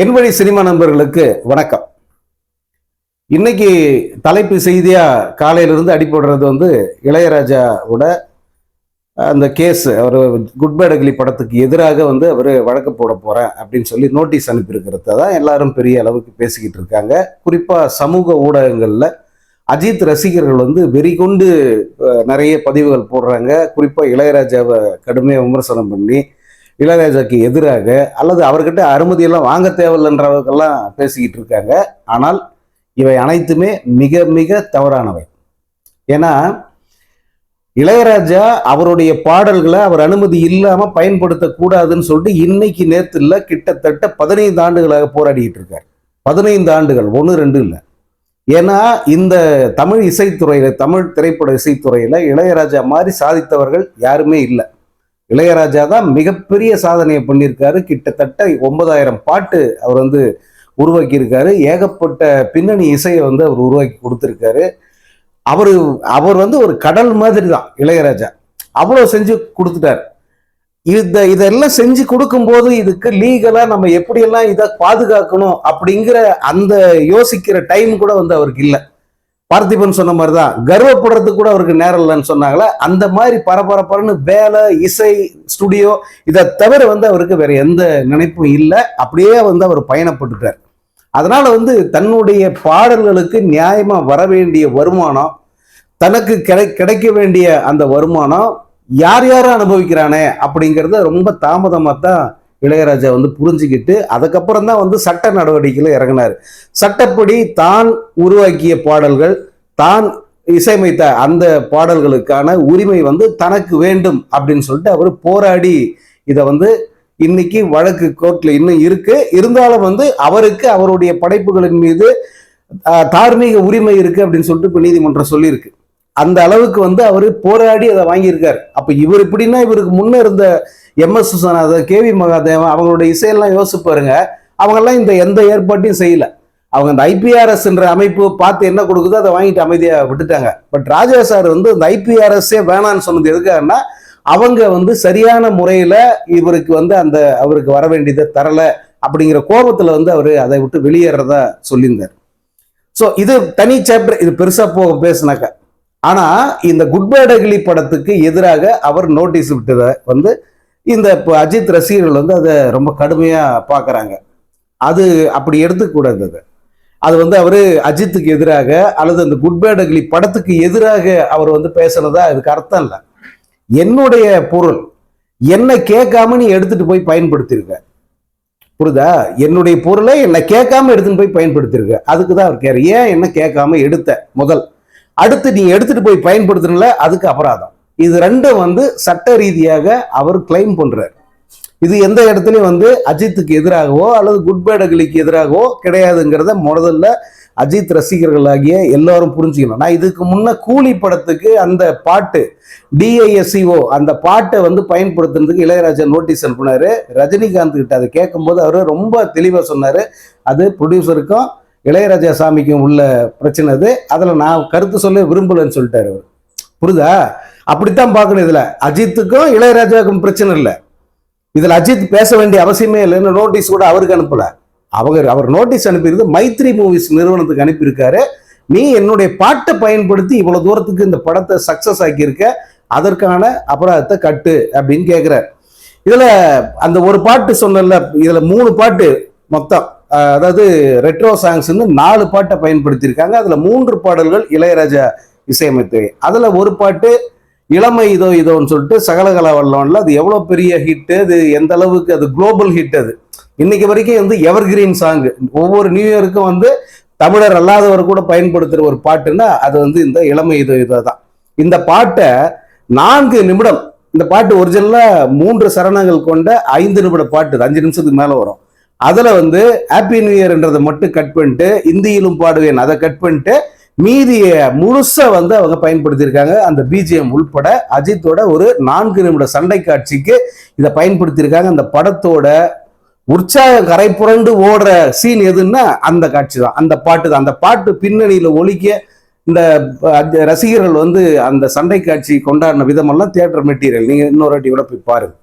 என் வழி சினிமா நண்பர்களுக்கு வணக்கம். இன்னைக்கு தலைப்பு செய்தியா காலையிலிருந்து அடிபடுறது வந்து இளையராஜாவோட அந்த கேஸ் அவர் குட் பேட் அகிலி படத்துக்கு எதிராக வந்து அவர் வழக்கு போட போறேன் அப்படின்னு சொல்லி நோட்டீஸ் அனுப்பியிருக்கிறது தான் எல்லாரும் பெரிய அளவுக்கு பேசிக்கிட்டு இருக்காங்க. குறிப்பா சமூக ஊடகங்கள்ல அஜித் ரசிகர்கள் வந்து வெறி கொண்டு நிறைய பதிவுகள் போடுறாங்க. குறிப்பாக இளையராஜாவை கடுமையாக விமர்சனம் பண்ணி இளையராஜாக்கு எதிராக அல்லது அவர்கிட்ட அனுமதியெல்லாம் வாங்க தேவையில்லைன்றவர்கள்லாம் பேசிக்கிட்டு இருக்காங்க. ஆனால் இவை அனைத்துமே மிக மிக தவறானவை. ஏன்னா இளையராஜா அவருடைய பாடல்களை அவர் அனுமதி இல்லாமல் பயன்படுத்தக்கூடாதுன்னு சொல்லிட்டு இன்னைக்கு இல்லை கிட்டத்தட்ட பதினைந்து ஆண்டுகளாக போராடிக்கிட்டு இருக்கார். பதினைந்து ஆண்டுகள் ஒன்று ரெண்டு இல்லை. ஏன்னா இந்த தமிழ் இசைத்துறையில் தமிழ் திரைப்பட இசைத்துறையில் இளையராஜா மாதிரி சாதித்தவர்கள் யாருமே இல்லை. இளையராஜா தான் மிகப்பெரிய சாதனையை பண்ணியிருக்காரு. கிட்டத்தட்ட ஒன்பதாயிரம் பாட்டு அவர் வந்து உருவாக்கியிருக்காரு. ஏகப்பட்ட பின்னணி இசையை வந்து அவர் உருவாக்கி கொடுத்துருக்காரு. அவர் அவர் வந்து ஒரு கடல் மாதிரி தான் இளையராஜா. அவ்வளோ செஞ்சு கொடுத்துட்டார். இத இதெல்லாம் செஞ்சு கொடுக்கும்போது இதுக்கு லீகலாக நம்ம எப்படியெல்லாம் இதை பாதுகாக்கணும் அப்படிங்கிற அந்த யோசிக்கிற டைம் கூட வந்து அவருக்கு இல்லை. பார்த்திபன் சொன்ன மாதிரி தான் கர்வப்படுறதுக்கு கூட அவருக்கு நேரம் இல்லைன்னு சொன்னாங்களே அந்த மாதிரி பரபரப்பரன்னு வேலை இசை ஸ்டுடியோ இதை தவிர வந்து அவருக்கு வேற எந்த நினைப்பும் இல்லை. அப்படியே வந்து அவர் பயணப்பட்டுட்டார். அதனால வந்து தன்னுடைய பாடல்களுக்கு நியாயமா வர வேண்டிய வருமானம் தனக்கு கிடை கிடைக்க வேண்டிய அந்த வருமானம் யார் யாரும் அனுபவிக்கிறானே அப்படிங்கிறத ரொம்ப தாமதமாக தான் இளையராஜா வந்து புரிஞ்சுக்கிட்டு அதுக்கப்புறம் தான் வந்து சட்ட நடவடிக்கையில் இறங்கினார். சட்டப்படி தான் உருவாக்கிய பாடல்கள் தான் இசையமைத்த அந்த பாடல்களுக்கான உரிமை வந்து தனக்கு வேண்டும் அப்படின்னு சொல்லிட்டு அவர் போராடி இதை வந்து இன்னைக்கு வழக்கு கோர்ட்ல இன்னும் இருக்கு. இருந்தாலும் வந்து அவருக்கு அவருடைய படைப்புகளின் மீது தார்மீக உரிமை இருக்கு அப்படின்னு சொல்லிட்டு இப்போ நீதிமன்றம் சொல்லியிருக்கு. அந்த அளவுக்கு வந்து அவர் போராடி அதை வாங்கியிருக்காரு. அப்ப இவர் இப்படின்னா இவருக்கு முன்ன இருந்த M S Viswanathan K V Mahadevan அவங்களுடைய இசையெல்லாம் யோசிச்சு பாருங்க. அவங்கெல்லாம் இந்த எந்த ஏற்பாட்டையும் செய்யல. அவங்க அந்த ஐபிஆர்எஸ்ன்ற அமைப்பு பார்த்து என்ன கொடுக்குதோ அதை வாங்கிட்டு அமைதியாக விட்டுட்டாங்க. பட் ராஜா சார் வந்து அந்த ஐபிஆர்எஸ்ஸே வேணான்னு சொன்னது எதுக்காகன்னா அவங்க வந்து சரியான முறையில் இவருக்கு வந்து அந்த அவருக்கு வர வேண்டியதை தரல அப்படிங்கிற கோபத்தில் வந்து அவர் அதை விட்டு வெளியேறதா சொல்லியிருந்தார். ஸோ இது தனி சாப்டர் இது பெருசாக போக பேசினாக்க. ஆனால் இந்த குட் பேட் அகிலி படத்துக்கு எதிராக அவர் நோட்டீஸ் விட்டதை வந்து இந்த இப்போ அஜித் ரசிகர்கள் வந்து அதை ரொம்ப கடுமையாக பார்க்குறாங்க அது அப்படி எடுத்துக்கூடாது அது. அது வந்து அவர் அஜித்துக்கு எதிராக அல்லது அந்த குட் பேட் படத்துக்கு எதிராக அவர் வந்து பேசுனதா அதுக்கு அர்த்தம் இல்லை. என்னுடைய பொருள் என்னை கேட்காம நீ எடுத்துட்டு போய் பயன்படுத்தியிருக்க புரியுதா என்னுடைய பொருளை என்னை கேட்காம எடுத்துகிட்டு போய் பயன்படுத்தியிருக்க அதுக்கு தான் அவர் கேர் ஏன் என்ன கேட்காம எடுத்த முதல்? அடுத்து நீ எடுத்துட்டு போய் பயன்படுத்தணும்ல அதுக்கு அபராதம். இது ரெண்டும் வந்து சட்ட ரீதியாக அவர் கிளைம் பண்றார். இது எந்த இடத்துலையும் வந்து அஜித்துக்கு எதிராகவோ அல்லது குட் பேட் அகிலிக்கு எதிராகவோ கிடையாதுங்கிறத முதல்ல அஜித் ரசிகர்களாகிய எல்லாரும் புரிஞ்சுக்கணும். நான் இதுக்கு முன்ன கூலி படத்துக்கு அந்த பாட்டு டிஐஎஸ்சிஓ அந்த பாட்டை வந்து பயன்படுத்துறதுக்கு இளையராஜா நோட்டீஸ் அனுப்புனாரு. ரஜினிகாந்த் கிட்ட அதை கேட்கும்போது அவர் ரொம்ப தெளிவாக சொன்னார். அது ப்ரொடியூசருக்கும் இளையராஜா சாமிக்கும் உள்ள பிரச்சனை அது. அதில் நான் கருத்து சொல்ல விரும்பலன்னு சொல்லிட்டாரு அவர். புரிதா அப்படித்தான் பார்க்கணும் இதில். அஜித்துக்கும் இளையராஜாவுக்கும் பிரச்சனை இல்லை. இதில் அஜித் பேச வேண்டிய அவசியமே இல்லைன்னு நோட்டீஸ் கூட அவருக்கு அனுப்பலை. அவர் அவர் நோட்டீஸ் அனுப்பியிருந்து மைத்ரி மூவிஸ் நிறுவனத்துக்கு அனுப்பியிருக்காரு. நீ என்னுடைய பாட்டை பயன்படுத்தி இவ்வளோ தூரத்துக்கு இந்த படத்தை சக்ஸஸ் ஆக்கியிருக்க. அதற்கான அபராதத்தை கட்டு அப்படின்னு கேட்குறார் இதில் அந்த ஒரு பாட்டு சொன்னல இதில் மூணு பாட்டு மொத்தம். அதாவது ரெட்ரோ சாங்ஸ்ன்னு நாலு பாட்டை பயன்படுத்தியிருக்காங்க. அதில் மூன்று பாடல்கள் இளையராஜா இசையமைத்தவை அதில் ஒரு பாட்டு இளமை இதோ இதோன்னு சொல்லிட்டு சகலகல வல்லோன்ல அது எவ்வளோ பெரிய ஹிட் அது எந்த அளவுக்கு அது குளோபல் ஹிட் அது. இன்னைக்கு வரைக்கும் வந்து எவர் கிரீன் சாங் ஒவ்வொரு நியூ இயருக்கும் வந்து தமிழர் அல்லாதவர் கூட பயன்படுத்துகிற ஒரு பாட்டுன்னா அது வந்து இந்த இளமை இதோ இதோ தான். இந்த பாட்டை நான்கு நிமிடம் இந்த பாட்டு ஒரிஜினலா மூன்று சரணங்கள் கொண்ட ஐந்து நிமிட பாட்டு அஞ்சு நிமிஷத்துக்கு மேலே வரும். அதில் வந்து ஹாப்பி நியூ இயர்ன்றதை மட்டும் கட் பண்ணிட்டு இந்தியிலும் பாடுவேன் அதை கட் பண்ணிட்டு மீதிய முழுச வந்து அவங்க பயன்படுத்தியிருக்காங்க. அந்த பிஜிஎம் உள்பட அஜித்தோட ஒரு நான்கு நிமிட சண்டை காட்சிக்கு இதை பயன்படுத்தியிருக்காங்க. அந்த படத்தோட உற்சாக கரை புரண்டு ஓடுற சீன் எதுன்னா அந்த காட்சி தான். அந்த பாட்டு தான். அந்த பாட்டு பின்னணியில ஒழிக்க இந்த ரசிகர்கள் வந்து அந்த சண்டை காட்சி கொண்டாடின விதமெல்லாம் தியேட்டர் மெட்டீரியல் நீங்க இன்னொரு வாட்டி கூட போய் பாருங்க.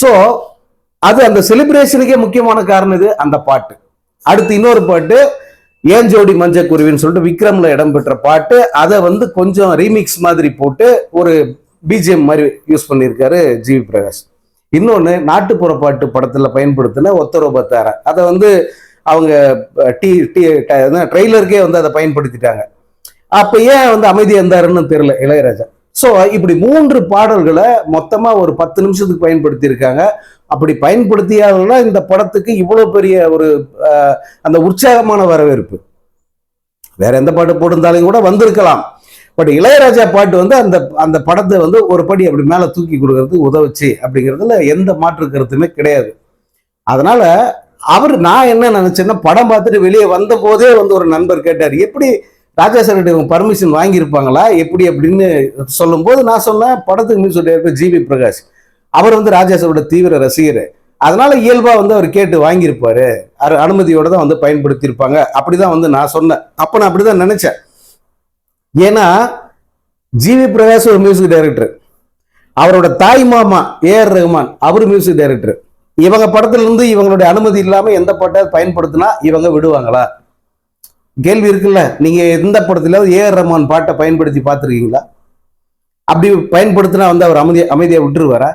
ஸோ அது அந்த செலிப்ரேஷனுக்கே முக்கியமான காரணம் இது அந்த பாட்டு. அடுத்து இன்னொரு பாட்டு ஏன் ஜோடி மஞ்ச குருவின்னு சொல்லிட்டு விக்ரம்ல இடம்பெற்ற பாட்டு அதை வந்து கொஞ்சம் ரீமிக்ஸ் மாதிரி போட்டு ஒரு பிஜிஎம் மாதிரி யூஸ் பண்ணியிருக்காரு ஜிவி பிரகாஷ். இன்னொன்று நாட்டுப்புற பாட்டு படத்தில் பயன்படுத்தின ஒத்தரோபத்தார. அதை வந்து அவங்க டி டி ட்ரெய்லருக்கே வந்து அதை பயன்படுத்திட்டாங்க. அப்போ ஏன் வந்து அமைதி இருந்தாருன்னு தெரியல இளையராஜா? ஸோ இப்படி மூன்று பாடல்களை மொத்தமாக ஒரு பத்து நிமிஷத்துக்கு பயன்படுத்தியிருக்காங்க. அப்படி பயன்படுத்தியால இந்த படத்துக்கு இவ்வளோ பெரிய ஒரு அந்த உற்சாகமான வரவேற்பு. வேற எந்த பாட்டு போட்டிருந்தாலும் கூட வந்திருக்கலாம். பட் இளையராஜா பாட்டு வந்து அந்த அந்த படத்தை வந்து ஒரு படி அப்படி மேலே தூக்கி கொடுக்கறதுக்கு உதவுச்சு அப்படிங்கிறதுல எந்த மாற்று கருத்துமே கிடையாது. அதனால அவர் நான் என்ன நினைச்சேன்னா படம் பார்த்துட்டு வெளியே வந்த போதே வந்து ஒரு நண்பர் கேட்டார் எப்படி ராஜா சார் இவங்க பர்மிஷன் வாங்கியிருப்பாங்களா? எப்படி அப்படின்னு சொல்லும்போது நான் சொன்னேன் படத்துக்கு மியூசிக் டைரக்டர் ஜிவி பிரகாஷ். அவர் வந்து ராஜா சாரோட தீவிர ரசிகர். அதனால இயல்பாக வந்து அவர் கேட்டு வாங்கியிருப்பாரு. அரு- அனுமதியோட தான் வந்து பயன்படுத்தியிருப்பாங்க. அப்படிதான் வந்து நான் சொன்னேன். அப்போ நான் அப்படி தான் நினச்சேன். ஏன்னா ஜிவி பிரகாஷ் ஒரு மியூசிக் டைரக்டர் அவரோட தாய் மாமா ஏஆர் ரஹ்மான் அவர் மியூசிக் டைரக்டர் இவங்க படத்துல இருந்து இவங்களுடைய அனுமதி இல்லாமல் எந்த பாட்டை பயன்படுத்தினா இவங்க விடுவாங்களா? கேள்வி இருக்குல்ல? நீங்க எந்த படத்துல ஏஆர் ரஹ்மான் பாட்டை பயன்படுத்தி பார்த்துருக்கீங்களா? அப்படி பயன்படுத்தினா வந்து அவர் அமைதி அமைதியாக விட்டுருவாரா?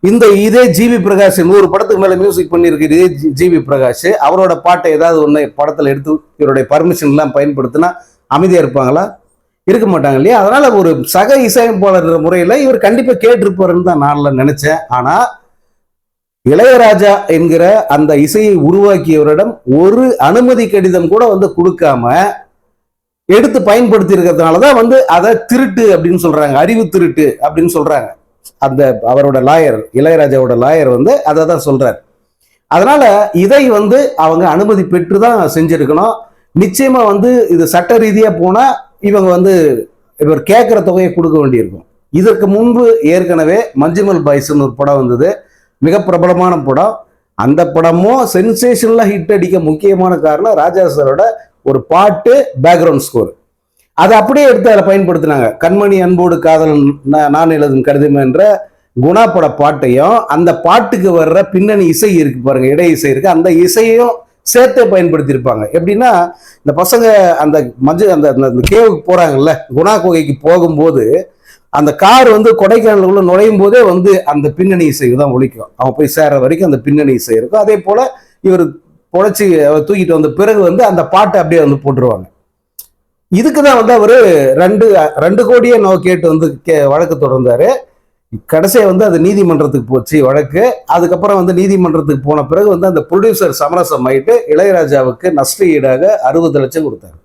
இந்த இதே ஜிவி பிரகாஷ் நூறு படத்துக்கு மேலே மியூசிக் பண்ணியிருக்கிற இதே ஜி- ஜிவி பிரகாஷ் அவரோட பாட்டை ஏதாவது ஒன்று படத்தில் எடுத்து இவருடைய பர்மிஷன்லாம் பயன்படுத்தினா அமைதியாக இருப்பாங்களா? இருக்க மாட்டாங்க இல்லையா? அதனால் ஒரு சக இசையமைப்பாளர் முறையில் இவர் கண்டிப்பாக கேட்டிருப்பாருன்னு தான் நான் நினச்சேன். ஆனால் இளையராஜா என்கிற அந்த இசையை உருவாக்கியவரிடம் ஒரு அனுமதி கடிதம் கூட வந்து கொடுக்காம எடுத்து பயன்படுத்தி இருக்கிறதுனால தான் வந்து அதை திருட்டு அப்படின்னு சொல்றாங்க அறிவு திருட்டு அப்படின்னு சொல்றாங்க. அந்த அவரோட லாயர் இளையராஜாவோட லாயர் வந்து அதை தான் சொல்றார். அதனால இதை வந்து அவங்க அனுமதி பெற்று தான் செஞ்சிருக்கணும். நிச்சயமா வந்து இது சட்ட ரீதியா போனா இவங்க வந்து இவர் கேட்குற தொகையை கொடுக்க வேண்டியிருக்கும். இதற்கு முன்பு ஏற்கனவே மஞ்சுமல் பாய்ஸ்னு ஒரு படம் வந்தது. மிக பிரபலமான படம். அந்த படமும் சென்சேஷனில் ஹிட் அடிக்க முக்கியமான காரணம் ராஜா சாரோட ஒரு பாட்டு பேக்ரவுண்ட் ஸ்கோர் அதை அப்படியே எடுத்து அதில் பயன்படுத்தினாங்க. கண்மணி அன்போடு காதலன் நான் எழுதும் கடிதம் என்ற குணா பட பாட்டையும் அந்த பாட்டுக்கு வர்ற பின்னணி இசை இருக்கு பாருங்க இடை இசை இருக்கு. அந்த இசையையும் சேர்த்தே பயன்படுத்தியிருப்பாங்க. எப்படின்னா இந்த பசங்க அந்த மஞ்சள் அந்த அந்த கேவுக்கு போறாங்கல்ல குணா குகைக்கு போகும்போது அந்த கார் வந்து கொடைக்கானலுக்குள்ள நுழையும் போதே வந்து அந்த பின்னணி இசை தான் ஒழிக்கும். அவன் போய் சேர்ற வரைக்கும் அந்த பின்னணி இசை இருக்கும். அதே போல இவர் பொழைச்சி அவர் தூக்கிட்டு வந்த பிறகு வந்து அந்த பாட்டை அப்படியே வந்து போட்டுருவாங்க. இதுக்கு தான் வந்து அவர் ரெண்டு ரெண்டு கோடியே நோ கேட்டு வந்து கே வழக்கு தொடர்ந்தாரு. கடைசியாக வந்து அது நீதிமன்றத்துக்கு போச்சு வழக்கு. அதுக்கப்புறம் வந்து நீதிமன்றத்துக்கு போன பிறகு வந்து அந்த ப்ரொடியூசர் சமரசம் ஆயிட்டு இளையராஜாவுக்கு நஷ்ட ஈடாக அறுபது லட்சம் கொடுத்தாரு.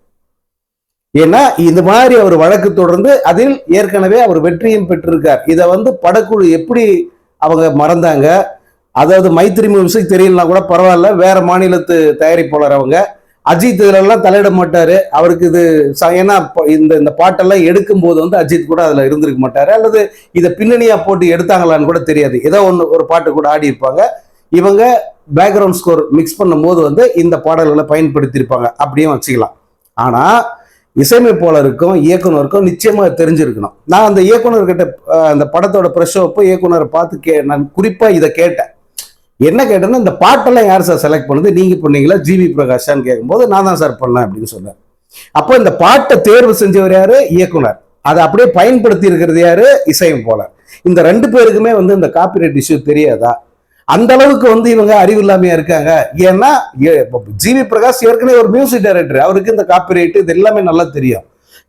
ஏன்னா இந்த மாதிரி அவர் வழக்கு தொடர்ந்து அதில் ஏற்கனவே அவர் வெற்றியும் பெற்றிருக்கார். இதை வந்து படக்குழு எப்படி அவங்க மறந்தாங்க? அதாவது மைத்திரி மியூசிக் தெரியலனா கூட பரவாயில்ல வேற மாநிலத்து தயாரிப்பாளர் அவங்க. அஜித் இதிலெல்லாம் தலையிட மாட்டார். அவருக்கு இது ச- ஏன்னா இந்த இந்த பாட்டெல்லாம் எடுக்கும் போது வந்து அஜித் கூட அதில் இருந்திருக்க மாட்டார். அல்லது இதை பின்னணியாக போட்டு எடுத்தாங்களான்னு கூட தெரியாது. ஏதோ ஒன்று ஒரு பாட்டு கூட ஆடி இருப்பாங்க. இவங்க பேக்ரவுண்ட் ஸ்கோர் மிக்ஸ் பண்ணும்போது வந்து இந்த பாடல்களை பயன்படுத்தியிருப்பாங்க. அப்படியும் வச்சுக்கலாம். ஆனால் இசையமைப்பாளருக்கும் இயக்குனருக்கும் நிச்சயமாக தெரிஞ்சிருக்கணும். நான் அந்த இயக்குனர்கிட்ட அந்த படத்தோட ப்ரெஷ் அப்போ இயக்குனரை பார்த்து கே நான் குறிப்பாக இதை கேட்டேன். என்ன கேட்டேன்னா இந்த பாட்டெல்லாம் யார் சார் செலக்ட் பண்ணுது? நீங்கள் பண்ணீங்களா? ஜிவி பிரகாஷான்னு கேட்கும்போது நான் தான் சார் பண்ணேன் அப்படின்னு சொன்னார். அப்போ இந்த பாட்டை தேர்வு செஞ்சவர் யார்? இயக்குனர். அதை அப்படியே பயன்படுத்தி இருக்கிறது யார்? இசையமைப்பாளர். இந்த ரெண்டு பேருக்குமே வந்து இந்த காப்பிரைட் இஷ்யூ தெரியாதா? அந்த அளவுக்கு வந்து இவங்க அறிவு இல்லாமையா இருக்காங்க. ஏன்னா ஏ- ஜிவி பிரகாஷ் ஏற்கனவே ஒரு மியூசிக் டைரக்டர் அவருக்கு இந்த காப்பிரைட் இது எல்லாமே நல்லா தெரியும்.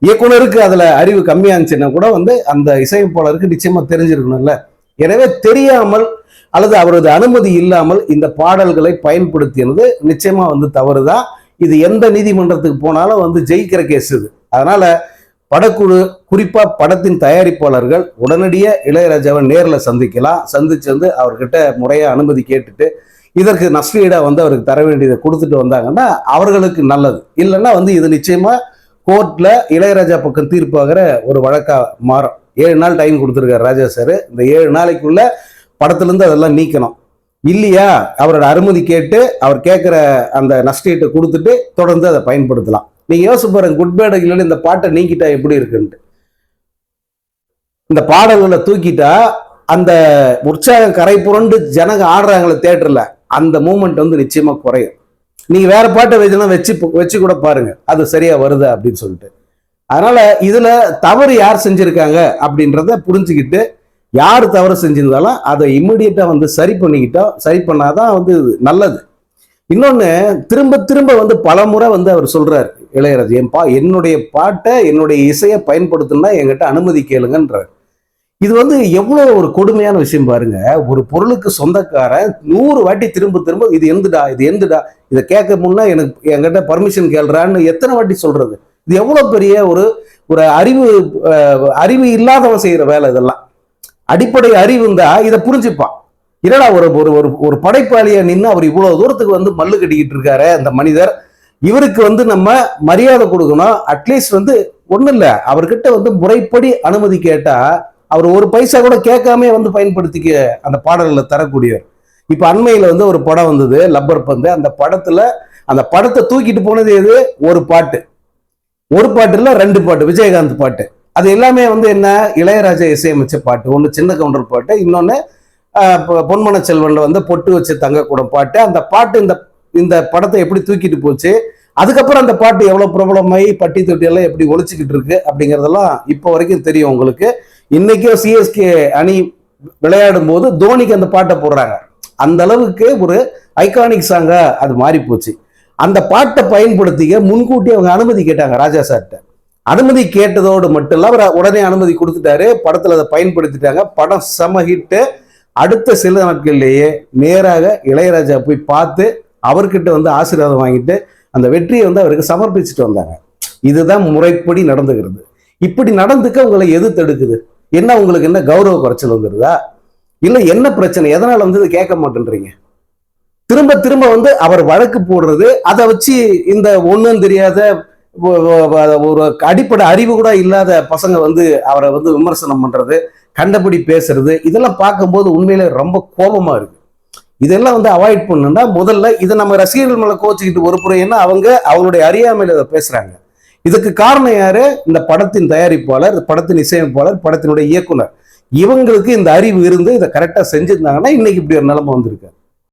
இயக்குனருக்கு அதுல அறிவு கம்மியா இருந்துச்சுன்னா கூட வந்து அந்த இசையமைப்பாளருக்கு நிச்சயமா தெரிஞ்சிருக்கணும்ல. எனவே தெரியாமல் அல்லது அவரது அனுமதி இல்லாமல் இந்த பாடல்களை பயன்படுத்தியது நிச்சயமா வந்து தவறுதான். இது எந்த நீதிமன்றத்துக்கு போனாலும் வந்து ஜெயிக்கிற கேஸ் இது. அதனால படக்குழு குறிப்பாக படத்தின் தயாரிப்பாளர்கள் உடனடியே இளையராஜாவை நேரில் சந்திக்கலாம். சந்திச்சு வந்து அவர்கிட்ட முறையாக அனுமதி கேட்டுட்டு இதற்கு நஷ்டீடாக வந்து அவருக்கு தர வேண்டியதை கொடுத்துட்டு வந்தாங்கன்னா அவர்களுக்கு நல்லது. இல்லைன்னா வந்து இது நிச்சயமாக கோர்ட்டில் இளையராஜா பக்கம் தீர்ப்பாகிற ஒரு வழக்காக மாறும். ஏழு நாள் டைம் கொடுத்துருக்காரு ராஜா சார். இந்த ஏழு நாளைக்குள்ள படத்துலேருந்து அதெல்லாம் நீக்கணும். இல்லையா? அவரோட அனுமதி கேட்டு அவர் கேட்குற அந்த நஷ்டீட்டை கொடுத்துட்டு தொடர்ந்து அதை பயன்படுத்தலாம். நீங்க யோசிச்சு பாருங்க குட் பேட் இல்லைன்னு இந்த பாட்டை நீக்கிட்டா எப்படி இருக்குன்ட்டு. இந்த பாடல்களை தூக்கிட்டா அந்த உற்சாகம் கரை புரண்டு ஜனங்க ஆடுறாங்களே தேட்டர்ல அந்த மூமெண்ட் வந்து நிச்சயமா குறையும். நீங்க வேற பாட்டை வச்சுனா வச்சு வச்சு கூட பாருங்க அது சரியா வருதா அப்படின்னு சொல்லிட்டு. அதனால இதுல தவறு யார் செஞ்சிருக்காங்க அப்படின்றத புரிஞ்சுக்கிட்டு யார் தவறு செஞ்சிருந்தாலும் அதை இம்மிடியட்டா வந்து சரி பண்ணிக்கிட்டோம் சரி பண்ணாதான் வந்து நல்லது. இன்னொன்னு திரும்ப திரும்ப வந்து பல முறை வந்து அவர் சொல்றாரு. இளையராஜா என் பா என்னுடைய பாட்டை என்னுடைய இசையை பயன்படுத்தினா என்கிட்ட அனுமதி கேளுங்கன்றார். இது வந்து எவ்வளோ ஒரு கொடுமையான விஷயம் பாருங்க. ஒரு பொருளுக்கு சொந்தக்காரன் நூறு வாட்டி திரும்ப திரும்ப இது எந்துடா இது எந்துடா இதை கேட்க முன்னா எனக்கு என்கிட்ட பர்மிஷன் கேள்றான்னு எத்தனை வாட்டி சொல்றது? இது எவ்வளோ பெரிய ஒரு ஒரு அறிவு அறிவு இல்லாதவன் செய்கிற வேலை இதெல்லாம். அடிப்படை அறிவு இருந்தா இதை புரிஞ்சுப்பான். என்னடா ஒரு ஒரு ஒரு ஒரு நின்று அவர் இவ்வளோ தூரத்துக்கு வந்து மல்லு கட்டிக்கிட்டு இருக்காரு அந்த மனிதர். இவருக்கு வந்து நம்ம மரியாதை கொடுக்கணும். அட்லீஸ்ட் வந்து ஒன்றும் இல்லை. அவர்கிட்ட வந்து முறைப்படி அனுமதி கேட்டால் அவர் ஒரு பைசா கூட கேட்காம வந்து பயன்படுத்திக்க அந்த பாடல்களை தரக்கூடியவர். இப்போ அண்மையில் வந்து ஒரு படம் வந்தது லப்பர் பந்து. அந்த படத்தில் அந்த படத்தை தூக்கிட்டு போனது எது? ஒரு பாட்டு. ஒரு பாட்டு இல்லை ரெண்டு பாட்டு. விஜயகாந்த் பாட்டு. அது எல்லாமே வந்து என்ன? இளையராஜா இசையமைச்ச பாட்டு. ஒன்று சின்ன கவுண்டர் பாட்டு இன்னொன்று பொன்மன செல்வன்ல வந்து பொட்டு வச்சு தங்கக்கூடம் பாட்டு. அந்த பாட்டு இந்த இந்த படத்தை எப்படி தூக்கிட்டு போச்சு? அதுக்கப்புறம் அந்த பாட்டு எவ்வளவு பிரபலமாயி பட்டி தொட்டி எல்லாம் எப்படி ஒழிச்சுக்கிட்டு இருக்கு அப்படிங்கறதெல்லாம் இப்போ வரைக்கும் தெரியும் உங்களுக்கு. இன்னைக்கும் சிஎஸ்கே அணி விளையாடும் போது தோனிக்கு அந்த பாட்டை போடுறாங்க. அந்த அளவுக்கு ஒரு ஐகானிக் சாங்கா அது மாறி போச்சு. அந்த பாட்டை பயன்படுத்திக்க முன்கூட்டி அவங்க அனுமதி கேட்டாங்க ராஜா சார்கிட்ட அனுமதி கேட்டதோடு மட்டும் இல்ல அவர் உடனே அனுமதி கொடுத்துட்டாரு. படத்துல அதை பயன்படுத்திட்டாங்க. படம் செம ஹிட்டு அடுத்த சில நாட்கள்லேயே நேராக இளையராஜா போய் பார்த்து அவர்கிட்ட வந்து ஆசீர்வாதம் வாங்கிட்டு அந்த வெற்றியை வந்து அவருக்கு சமர்ப்பிச்சுட்டு வந்தாங்க. இதுதான் முறைப்படி நடந்துகிறது. இப்படி நடந்துக்க உங்களை எது தடுக்குது? என்ன உங்களுக்கு என்ன கௌரவ குறைச்சல் வந்துருதா? இல்லை என்ன பிரச்சனை? எதனால் வந்து இதை கேட்க மாட்டேன்றீங்க? திரும்ப திரும்ப வந்து அவர் வழக்கு போடுறது அதை வச்சு இந்த ஒன்றும் தெரியாத ஒரு அடிப்படை அறிவு கூட இல்லாத பசங்க வந்து அவரை வந்து விமர்சனம் பண்ணுறது கண்டபடி பேசுறது இதெல்லாம் பார்க்கும்போது உண்மையிலே ரொம்ப கோபமாக இருக்கு. இதெல்லாம் வந்து அவாய்ட் பண்ணணும்னா முதல்ல இதை நம்ம ரசிகர்கள் மேலே கோச்சிக்கிட்டு ஒரு புறம் ஏன்னா அவங்க அவங்களுடைய அறியாமையில் இதை பேசுகிறாங்க இதுக்கு காரணம் யாரு? இந்த படத்தின் தயாரிப்பாளர் படத்தின் இசையமைப்பாளர் படத்தினுடைய இயக்குனர். இவங்களுக்கு இந்த அறிவு இருந்து இதை கரெக்டாக செஞ்சிருந்தாங்கன்னா இன்னைக்கு இப்படி ஒரு நிலைமை வந்திருக்கு.